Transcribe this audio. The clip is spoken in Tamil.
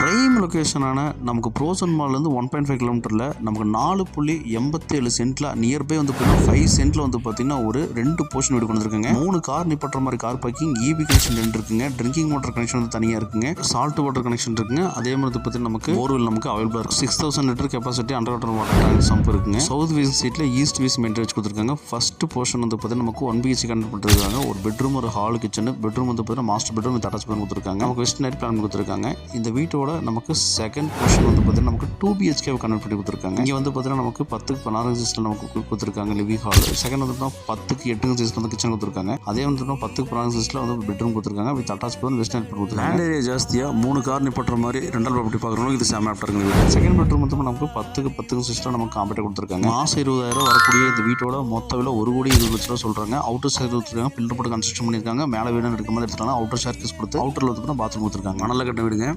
ப்ரைம் லொக்கேஷனான நமக்கு ப்ரோசன் மால்லேருந்து ஒன் பாயிண்ட் ஃபைவ் கிலோமீட்டரில் நமக்கு நாலு புள்ளி எண்பத்தேழு சென்ட்டில் நியர்பை வந்து பார்த்தீங்கன்னா ஃபைவ் சென்ட்டில் வந்து பார்த்தீங்கன்னா ஒரு ரெண்டு போர்ஷன் வீடு கொண்டு வந்துருக்குங்க. மூணு கார் நிப்பட்டுற மாதிரி கார் பார்க்கிங் இபி கனெக்ஷன் ரெண்டு இருக்குங்க. ட்ரிங்கிங் வாட்டர் கனெக்ஷன் வந்து தனியாக இருக்குங்க. சால்ட் வாட்டர் கனெக்ஷன் இருக்குங்க. அதே மாதிரி பார்த்தீங்கன்னா நமக்கு போர்வெல் நமக்கு அவைலபிளாக இருக்கும் six thousand litre capacity under water water tank sump இருக்குங்க சவுத் வீஸ் சீட்டில் ஈஸ்ட் வீஸ் மெயின்டைன் வச்சு கொடுத்துருக்காங்க. ஃபர்ஸ்ட் போர்ஷன் வந்து பார்த்தீங்கன்னா நமக்கு ஒன் பிஹெச் கனெக்ட் பண்ணிருக்காங்க ஒரு பெட்ரூம் ஒரு ஹால் கிச்சன் பெட்ரூம் வந்து பார்த்தீங்கன்னா மாஸ்டர் பெட்ரூம் அட்டாச் பண்ணி கொடுத்துருக்காங்க. நமக்கு வெஸ்ட் நைட் பிளான் கொடுத்துருக்காங்க. இந்த வீட்டோட நமக்கு செகண்ட் போர்ஷன் வந்து பார்த்தீங்கன்னா நமக்கு டூ பிஹெச்கே கன்வெர்ட் பண்ணி கொடுத்துருக்காங்க. இங்கே வந்து பார்த்தீங்கன்னா நமக்கு பத்துக்கு பதினாறு சைஸில் நமக்கு கொடுத்துருக்காங்க லிவிங் ஹால் செகண்ட் வந்து பார்த்தீங்கன்னா பத்துக்கு எட்டுங்க சைஸ்ல வந்து கிச்சன் கொடுத்துருக்காங்க. அதே வந்து பார்த்தீங்கன்னா பத்துக்கு பதினாறு சைஸில் வந்து பெட்ரூம் கொடுத்துருக்காங்க. வித் அட்டாச் பண்ணி வெஸ்ட் நைட் பண்ணி கொடுத்துருக்காங்க. லேண்ட் ஏரியா ஜாஸ்தியாக மூணு கார் நிப்பட்டுற மாதிரி ரெண்டால் ப்ராப்பர்ட்டி பார்க்குறவங்க இது சேம் ஆப்டர் இருக்குது செகண்ட் பெட்ரூம் வந்து நமக்கு பத்துக்கு பத்துக்கு சிஸ்டம் நமக்கு காம்பேட் கொடுத்துருக்காங்க. மாதம் இருபதாயிரம் வரக்கூடிய இந்த வீட்டோட மொத்த விலை ஒரு கோடி இருபது லட்ச ரூபா சொல்கிறாங்க அவுட்டர் சைடு கொடுத்துருக்காங்க பில்லர் போட்டு கன்ஸ்ட்ரக்ஷன் பண்ணியிருக்காங்க. மேலே வீடு எடுக்க மாதிரி எடுத்துட்டாங்க அவுட்டர் ஷார்க்கஸ் கொடுத்து அவுட்டரில் வந்து பாத்ரூம் கொடுத்துருக்காங்க. மணலில் கட்ட வீடுங்க.